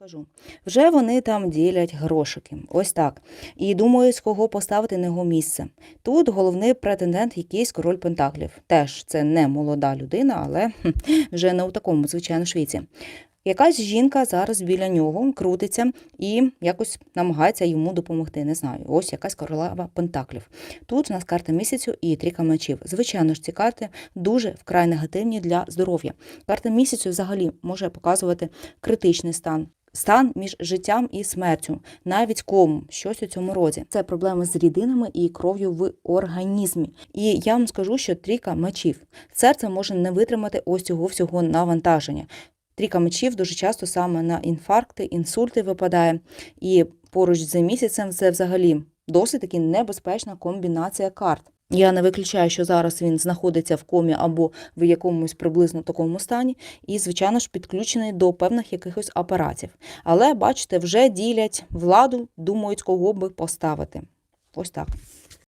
Кажу, вже вони там ділять грошики. Ось так. І думаю, з кого поставити на його місце. Тут головний претендент якийсь король Пентаклів. Теж це не молода людина, але вже не у такому, звичайно, швіці. Якась жінка зараз біля нього крутиться і якось намагається йому допомогти. Не знаю. Ось якась королева Пентаклів. Тут у нас карта місяцю і трійка мечів. Звичайно ж, ці карти дуже вкрай негативні для здоров'я. Карта місяцю взагалі може показувати критичний стан. Стан між життям і смертю, навіть кому, щось у цьому роді. Це проблеми з рідинами і кров'ю в організмі. І я вам скажу, що трійка мечів. Серце може не витримати ось цього всього навантаження. Трійка мечів дуже часто саме на інфаркти, інсульти випадає. І поруч з місяцем це взагалі досить таки небезпечна комбінація карт. Я не виключаю, що зараз він знаходиться в комі або в якомусь приблизно такому стані, і, звичайно ж, підключений до певних якихось апаратів. Але, бачите, вже ділять владу, думають, кого би поставити. Ось так.